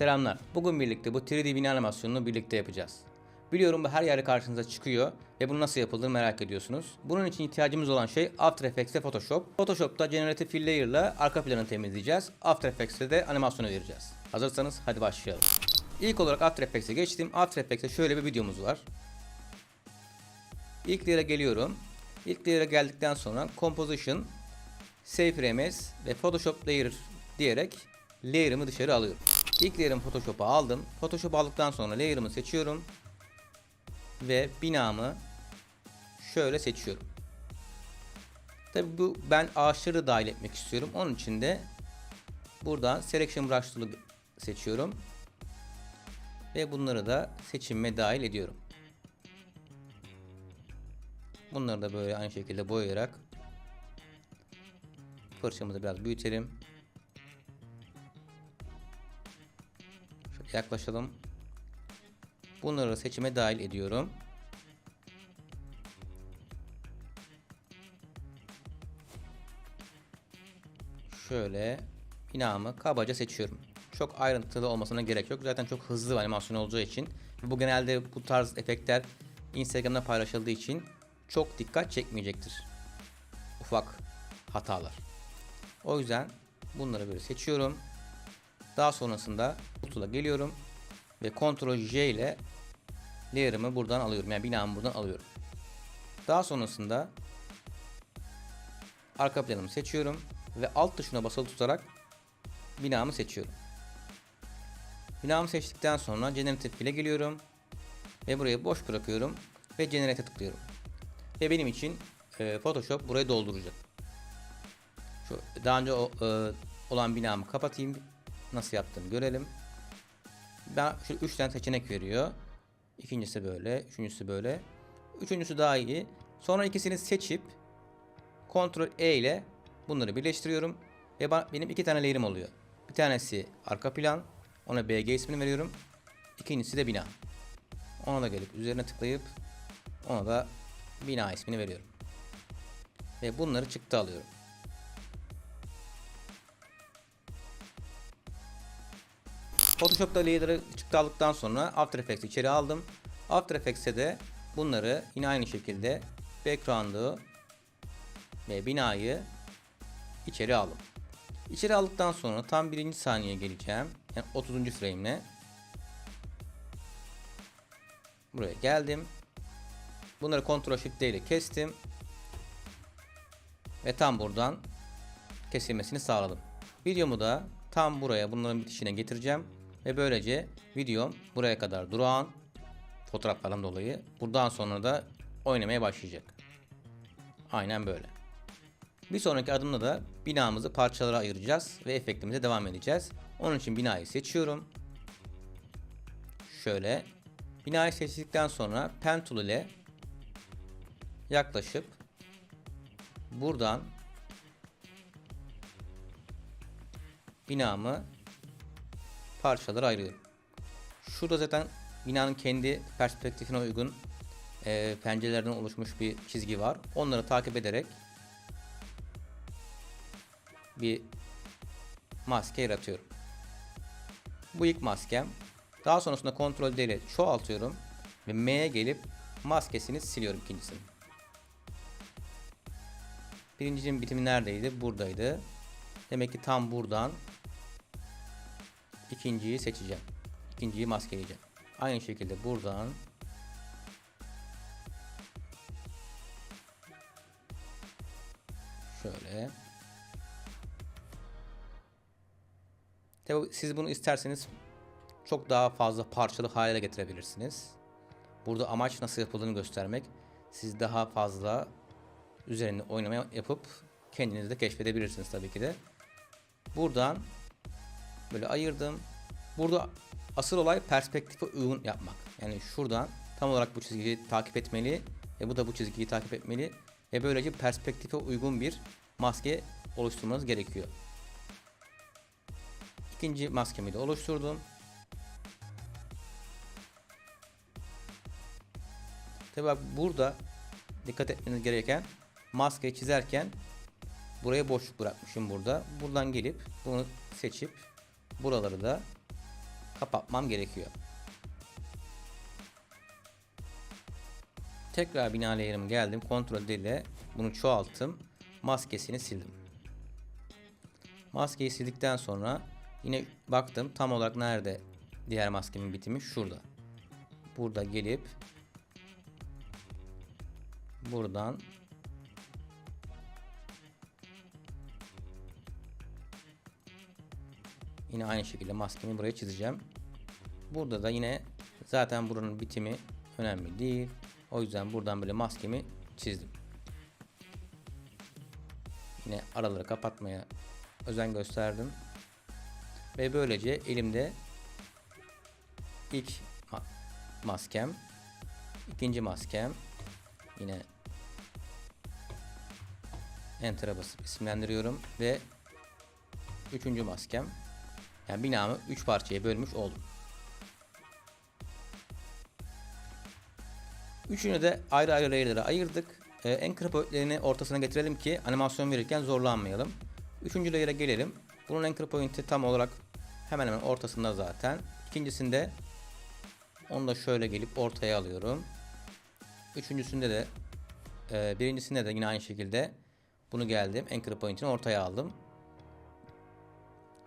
Selamlar. Bugün birlikte bu 3D bina animasyonunu birlikte yapacağız. Biliyorum bu her yerde karşınıza çıkıyor ve bunu nasıl yapıldığını merak ediyorsunuz. Bunun için ihtiyacımız olan şey After Effects ve Photoshop. Photoshop'ta Generative Fill Layer ile arka planı temizleyeceğiz. After Effects'te de animasyonu vereceğiz. Hazırsanız hadi başlayalım. İlk olarak After Effects'e geçtim. After Effects'te şöyle bir videomuz var. İlk layer'a geliyorum. İlk layer'a geldikten sonra Composition, Save Frames ve Photoshop Layer diyerek layer'ımı dışarı alıyorum. İlk layer'ımı Photoshop'a aldım. Photoshop aldıktan sonra layer'ımı seçiyorum. Ve binamı şöyle seçiyorum. Tabi bu ben ağaçları dahil etmek istiyorum. Onun için de buradan Selection Brush tool'u seçiyorum. Ve bunları da seçimime dahil ediyorum. Bunları da böyle aynı şekilde boyayarak fırçamızı biraz büyütelim. Yaklaşalım. Bunları seçime dahil ediyorum. Şöyle binamı kabaca seçiyorum. Çok ayrıntılı olmasına gerek yok. Zaten çok hızlı animasyon olacağı için. Bu genelde bu tarz efektler Instagram'da paylaşıldığı için çok dikkat çekmeyecektir. Ufak hatalar. O yüzden bunları böyle seçiyorum. Daha sonrasında Tool'a geliyorum ve Ctrl J ile layer'ımı buradan alıyorum. Yani binamı buradan alıyorum. Daha sonrasında arka planımı seçiyorum ve alt tuşuna basılı tutarak binamı seçiyorum. Binamı seçtikten sonra Generative Fill'e geliyorum ve burayı boş bırakıyorum ve Generate'e tıklıyorum. Ve benim için e, Photoshop burayı dolduracak. Şu daha önce o, e, olan binamı kapatayım. Nasıl yaptığını görelim. Ben şu üç tane seçenek veriyor. İkincisi böyle, üçüncüsü böyle. Üçüncüsü daha iyi. Sonra ikisini seçip Ctrl E ile bunları birleştiriyorum ve benim iki tane layer'ım oluyor. Bir tanesi arka plan, ona BG ismini veriyorum. İkincisi de bina. Ona da gelip üzerine tıklayıp ona da bina ismini veriyorum. Ve bunları çıktı alıyorum. Photoshop'ta layer'ları çıktı aldıktan sonra After Effects'i içeri aldım. After Effects'e de bunları yine aynı şekilde background'ı ve binayı içeri aldım. İçeri aldıktan sonra tam birinci saniye geleceğim. Yani 30. frame ile buraya geldim. Bunları Ctrl Shift ile kestim. Ve tam buradan kesilmesini sağladım. Videomu da tam buraya bunların bitişine getireceğim. Ve böylece videom buraya kadar durağan fotoğraflardan dolayı buradan sonra da oynamaya başlayacak. Aynen böyle. Bir sonraki adımda da binamızı parçalara ayıracağız ve efektimize devam edeceğiz. Onun için binayı seçiyorum. Şöyle. Binayı seçtikten sonra pen tool ile yaklaşıp buradan binamı parçalara ayırıyorum. Şurada zaten binanın kendi perspektifine uygun e, pencerelerden oluşmuş bir çizgi var. Onları takip ederek bir maske yaratıyorum. Bu ilk maskem. Daha sonrasında kontrol D ile çoğaltıyorum ve M'ye gelip maskesini siliyorum ikincisini. Birincinin bitimi neredeydi? Buradaydı. Demek ki tam buradan ikinciyi seçeceğim. İkinciyi maskeleyeceğim. Aynı şekilde buradan şöyle Tabi siz bunu isterseniz çok daha fazla parçalı hale getirebilirsiniz. Burada amaç nasıl yapıldığını göstermek. Siz daha fazla üzerinde oynama yapıp kendiniz de keşfedebilirsiniz tabii ki de. Buradan böyle ayırdım. Burada asıl olay perspektife uygun yapmak. Yani şuradan tam olarak bu çizgiyi takip etmeli ve bu da bu çizgiyi takip etmeli ve böylece perspektife uygun bir maske oluşturmanız gerekiyor. İkinci maskemi de oluşturdum. Tabi burada dikkat etmeniz gereken maskeyi çizerken buraya boşluk bırakmışım burada. Buradan gelip bunu seçip buraları da kapatmam gerekiyor. Tekrar bina geldim. Kontrol ile bunu çoğalttım. Maskesini sildim. Maskeyi sildikten sonra yine baktım tam olarak nerede diğer maskemin bitimi şurada. Burada gelip buradan Yine aynı şekilde maskemi buraya çizeceğim. Burada da yine zaten buranın bitimi önemli değil. O yüzden buradan böyle maskemi çizdim. Yine araları kapatmaya özen gösterdim. Ve böylece elimde ilk ma maskem, ikinci maskem yine Enter'a basıp isimlendiriyorum ve üçüncü maskem yani binamı 3 parçaya bölmüş oldum. Üçünü de ayrı ayrı layer'lara ayırdık. Ee, anchor pointlerini ortasına getirelim ki animasyon verirken zorlanmayalım. Üçüncü layer'a gelelim. Bunun anchor point'i tam olarak hemen hemen ortasında zaten. İkincisinde onu da şöyle gelip ortaya alıyorum. Üçüncüsünde de e, birincisinde de yine aynı şekilde bunu geldim. Anchor point'ini ortaya aldım.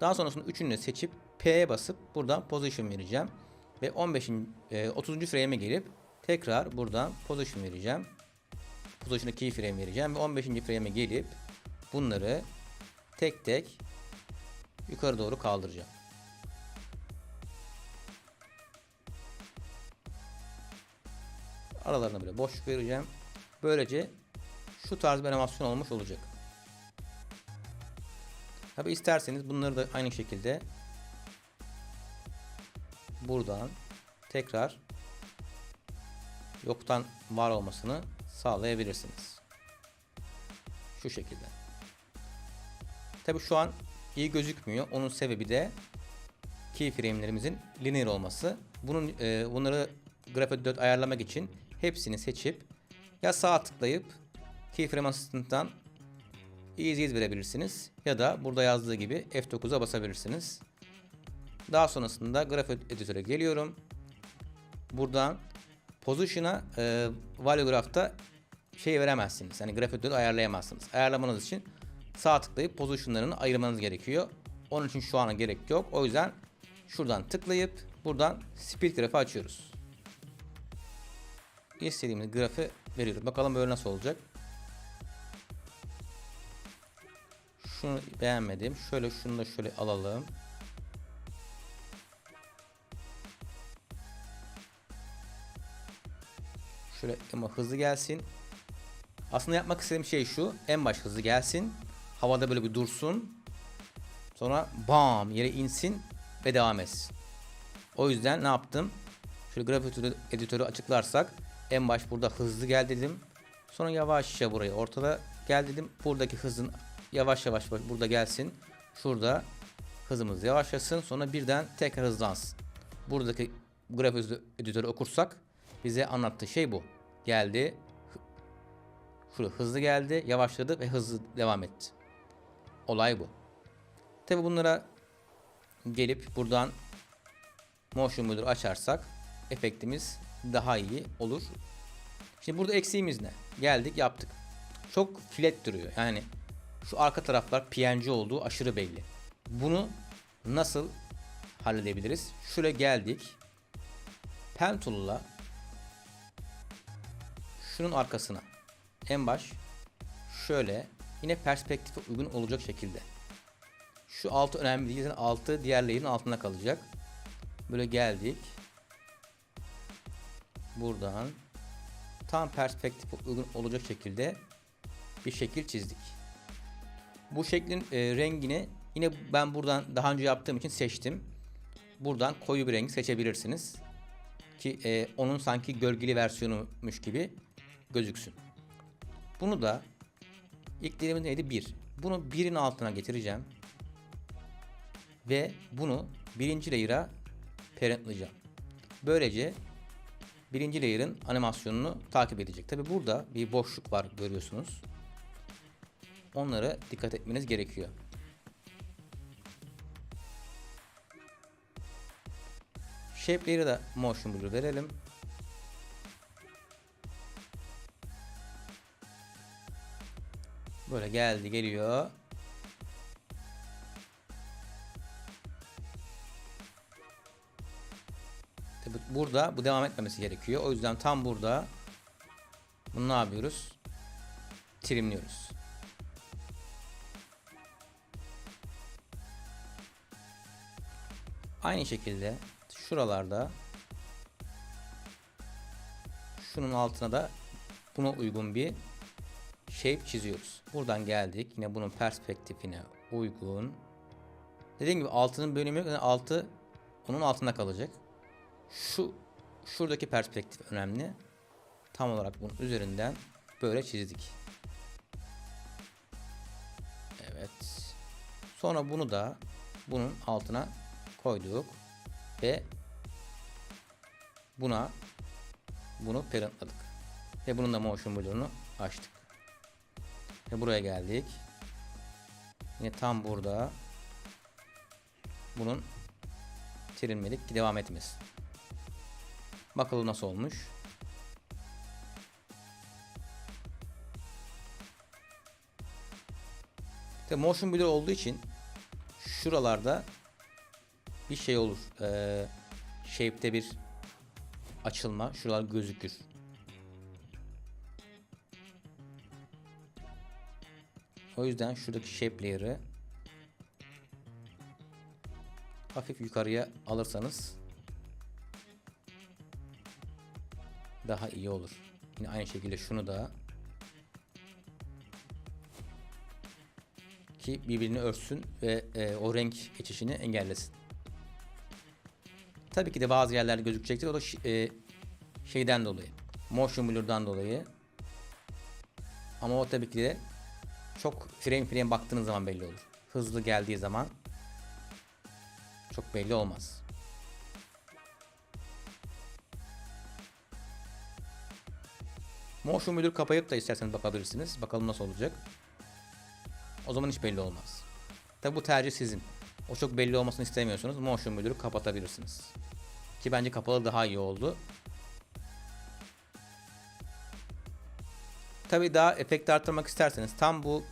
Daha sonrasında üçünü seçip P'ye basıp buradan position vereceğim. Ve 15. E, 30. frame'e gelip tekrar buradan position vereceğim. Position'a keyframe vereceğim ve 15. frame'e gelip bunları tek tek yukarı doğru kaldıracağım. Aralarına böyle boşluk vereceğim. Böylece şu tarz bir animasyon olmuş olacak. Tabi isterseniz bunları da aynı şekilde buradan tekrar yoktan var olmasını sağlayabilirsiniz. Şu şekilde. Tabi şu an iyi gözükmüyor. Onun sebebi de keyframe'lerimizin linear olması. Bunun e, bunları grafik 4 ayarlamak için hepsini seçip ya sağ tıklayıp keyframe assistant'tan easy iz verebilirsiniz ya da burada yazdığı gibi F9'a basabilirsiniz. Daha sonrasında grafik editöre geliyorum. Buradan position'a e, value graph'ta şey veremezsiniz. Hani grafik editöre ayarlayamazsınız. Ayarlamanız için sağ tıklayıp pozisyonlarını ayırmanız gerekiyor. Onun için şu ana gerek yok. O yüzden şuradan tıklayıp buradan speed grafı açıyoruz. İstediğimiz grafı veriyorum. Bakalım böyle nasıl olacak. Şunu beğenmedim. Şöyle şunu da şöyle alalım. Şöyle ama hızlı gelsin. Aslında yapmak istediğim şey şu. En baş hızlı gelsin. Havada böyle bir dursun. Sonra bam yere insin ve devam etsin. O yüzden ne yaptım? Şöyle grafik editörü açıklarsak en baş burada hızlı gel dedim. Sonra yavaşça burayı ortada gel dedim. Buradaki hızın yavaş yavaş burada gelsin. Şurada hızımız yavaşlasın. Sonra birden tekrar hızlansın. Buradaki grafik editörü okursak bize anlattığı şey bu. Geldi. Şurada hızlı geldi, yavaşladı ve hızlı devam etti. Olay bu. Tabi bunlara gelip buradan Motion Builder açarsak efektimiz daha iyi olur. Şimdi burada eksiğimiz ne? Geldik yaptık. Çok flat duruyor. Yani şu arka taraflar PNG olduğu aşırı belli. Bunu nasıl halledebiliriz? Şuraya geldik. Pen tool'la şunun arkasına en baş şöyle yine perspektife uygun olacak şekilde. Şu altı önemli değil. Zaten altı diğer altında kalacak. Böyle geldik. Buradan tam perspektife uygun olacak şekilde bir şekil çizdik. Bu şeklin e, rengini yine ben buradan daha önce yaptığım için seçtim. Buradan koyu bir renk seçebilirsiniz. Ki e, onun sanki gölgeli versiyonumuş gibi gözüksün. Bunu da ilk değerimiz neydi? 1. Bunu birin altına getireceğim. Ve bunu birinci layer'a parentlayacağım. Böylece birinci layer'ın animasyonunu takip edecek. Tabi burada bir boşluk var görüyorsunuz. Onlara dikkat etmeniz gerekiyor. Shape layer'ı da motion blur verelim. Böyle geldi geliyor. Tabi burada bu devam etmemesi gerekiyor. O yüzden tam burada bunu ne yapıyoruz? Trimliyoruz. Aynı şekilde şuralarda şunun altına da buna uygun bir shape çiziyoruz. Buradan geldik. Yine bunun perspektifine uygun. Dediğim gibi altının bölümü yok. Yani altı onun altında kalacak. Şu şuradaki perspektif önemli. Tam olarak bunun üzerinden böyle çizdik. Evet. Sonra bunu da bunun altına koyduk ve buna bunu parentladık. Ve bunun da motion blur'unu açtık. Ve buraya geldik. Yine tam burada bunun trimledik devam etmesin. Bakalım nasıl olmuş. Tabii motion blur olduğu için şuralarda bir şey olur. Ee, shape'te bir açılma. Şuralar gözükür. O yüzden şuradaki shape layer'ı hafif yukarıya alırsanız daha iyi olur. Yine aynı şekilde şunu da ki birbirini örtsün ve e, o renk geçişini engellesin. Tabii ki de bazı yerlerde gözükecektir. O da e, şeyden dolayı. Motion blur'dan dolayı. Ama o tabii ki de çok frame frame baktığınız zaman belli olur. Hızlı geldiği zaman çok belli olmaz. Motion blur kapayıp da isterseniz bakabilirsiniz. Bakalım nasıl olacak. O zaman hiç belli olmaz. Tabi bu tercih sizin. O çok belli olmasını istemiyorsanız motion blur'u kapatabilirsiniz. Ki bence kapalı daha iyi oldu. Tabi daha efekt arttırmak isterseniz tam bu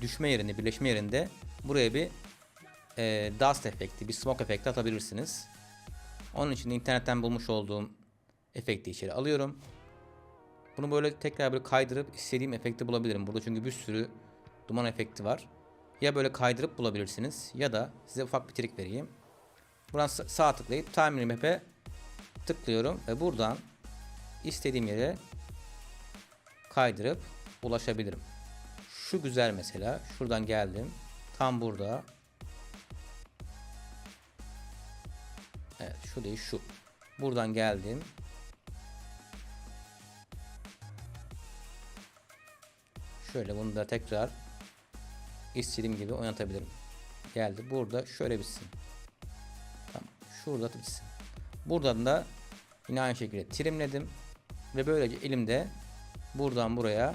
düşme yerinde, birleşme yerinde buraya bir e, dust efekti, bir smoke efekti atabilirsiniz. Onun için internetten bulmuş olduğum efekti içeri alıyorum. Bunu böyle tekrar böyle kaydırıp istediğim efekti bulabilirim. Burada çünkü bir sürü duman efekti var. Ya böyle kaydırıp bulabilirsiniz ya da size ufak bir trik vereyim. Buradan sağ tıklayıp Timely Map'e tıklıyorum ve buradan istediğim yere kaydırıp ulaşabilirim. Şu güzel mesela. Şuradan geldim. Tam burada. Evet şu değil şu. Buradan geldim. Şöyle bunu da tekrar istediğim gibi oynatabilirim. Geldi. Burada şöyle bitsin. Tamam. Şurada bitsin. Buradan da yine aynı şekilde trimledim. Ve böylece elimde buradan buraya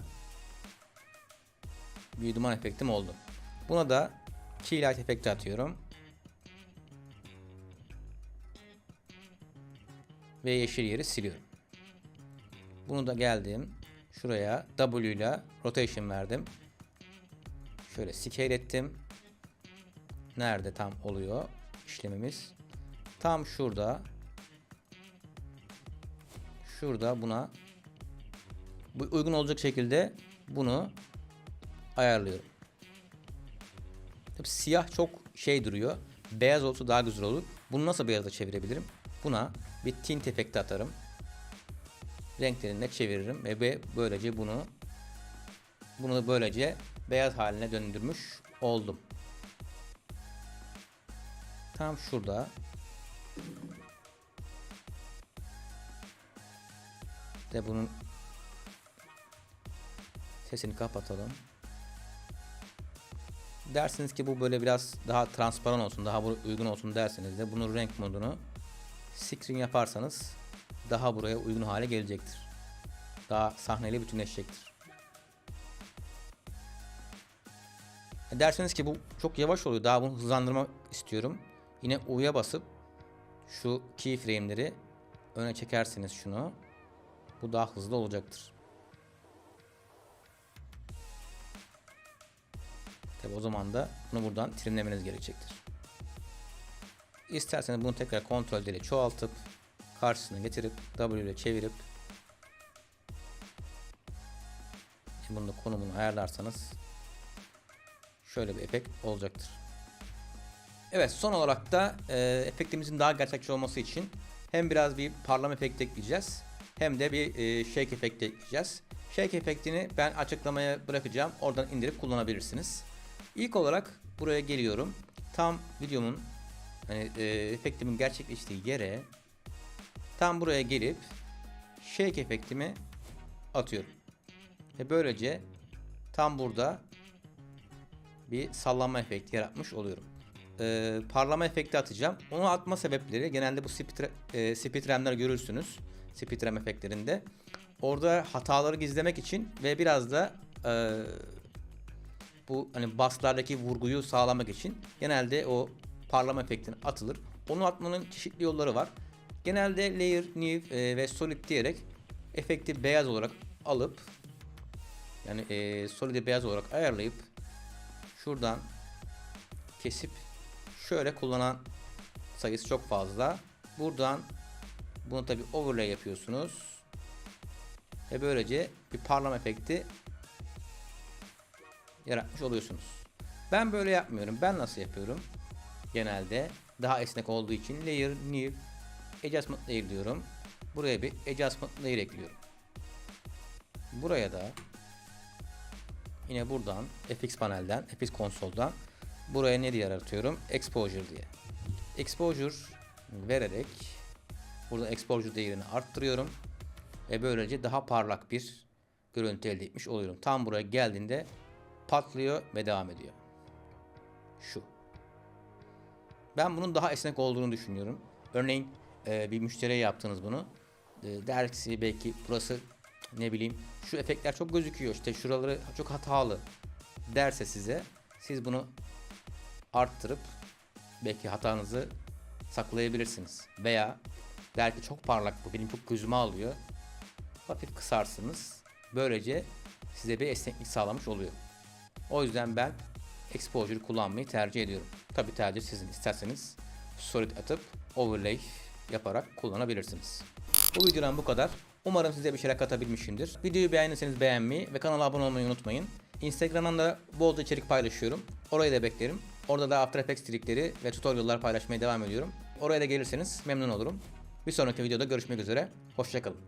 bir duman efektim oldu. Buna da key light efekti atıyorum. Ve yeşil yeri siliyorum. Bunu da geldim. Şuraya W ile rotation verdim. Şöyle scale ettim. Nerede tam oluyor işlemimiz? Tam şurada. Şurada buna bu uygun olacak şekilde bunu ayarlıyorum. Tabii siyah çok şey duruyor. Beyaz olsa daha güzel olur. Bunu nasıl beyaza çevirebilirim? Buna bir tint efekti atarım. Renklerini çeviririm ve böylece bunu bunu böylece beyaz haline döndürmüş oldum. Tam şurada de bunun sesini kapatalım. Dersiniz ki bu böyle biraz daha transparan olsun, daha uygun olsun derseniz de bunun renk modunu screen yaparsanız daha buraya uygun hale gelecektir. Daha sahneyle bütünleşecektir. Derseniz ki bu çok yavaş oluyor. Daha bunu hızlandırma istiyorum. Yine U'ya basıp şu keyframe'leri öne çekerseniz şunu bu daha hızlı olacaktır. Tabi o zaman da bunu buradan trimlemeniz gerekecektir. İsterseniz bunu tekrar kontrol ile çoğaltıp karşısına getirip W ile çevirip bunun da konumunu ayarlarsanız şöyle bir efekt olacaktır. Evet son olarak da e, efektimizin daha gerçekçi olması için hem biraz bir parlama efekti ekleyeceğiz hem de bir e, shake efekti ekleyeceğiz. Shake efektini ben açıklamaya bırakacağım. Oradan indirip kullanabilirsiniz. İlk olarak buraya geliyorum. Tam videomun hani e, efektimin gerçekleştiği yere tam buraya gelip shake efektimi atıyorum. Ve böylece tam burada bir sallanma efekti yaratmış oluyorum. Ee, parlama efekti atacağım. Onu atma sebepleri genelde bu speed, e, speed görürsünüz. Speed RAM efektlerinde. Orada hataları gizlemek için ve biraz da e, bu hani baslardaki vurguyu sağlamak için genelde o parlama efektini atılır. Onu atmanın çeşitli yolları var. Genelde layer, new e, ve solid diyerek efekti beyaz olarak alıp yani e, solid'i beyaz olarak ayarlayıp şuradan kesip şöyle kullanan sayısı çok fazla. Buradan bunu tabi overlay yapıyorsunuz. Ve böylece bir parlama efekti yaratmış oluyorsunuz. Ben böyle yapmıyorum. Ben nasıl yapıyorum? Genelde daha esnek olduğu için layer new adjustment layer diyorum. Buraya bir adjustment layer ekliyorum. Buraya da yine buradan FX panelden, FX konsoldan buraya ne diye yaratıyorum? Exposure diye. Exposure vererek burada exposure değerini arttırıyorum ve böylece daha parlak bir görüntü elde etmiş oluyorum. Tam buraya geldiğinde patlıyor ve devam ediyor. Şu. Ben bunun daha esnek olduğunu düşünüyorum. Örneğin e, bir müşteriye yaptınız bunu. E, der ki belki burası ne bileyim şu efektler çok gözüküyor işte şuraları çok hatalı derse size siz bunu arttırıp belki hatanızı saklayabilirsiniz. Veya der ki çok parlak bu benim çok gözüme alıyor. Hafif kısarsınız. Böylece size bir esneklik sağlamış oluyor. O yüzden ben exposure kullanmayı tercih ediyorum. Tabi tercih sizin isterseniz solid atıp overlay yaparak kullanabilirsiniz. Bu videodan bu kadar. Umarım size bir şeyler katabilmişimdir. Videoyu beğendiyseniz beğenmeyi ve kanala abone olmayı unutmayın. Instagram'dan da bolca içerik paylaşıyorum. Orayı da beklerim. Orada da After Effects trikleri ve tutorial'lar paylaşmaya devam ediyorum. Oraya da gelirseniz memnun olurum. Bir sonraki videoda görüşmek üzere. Hoşçakalın.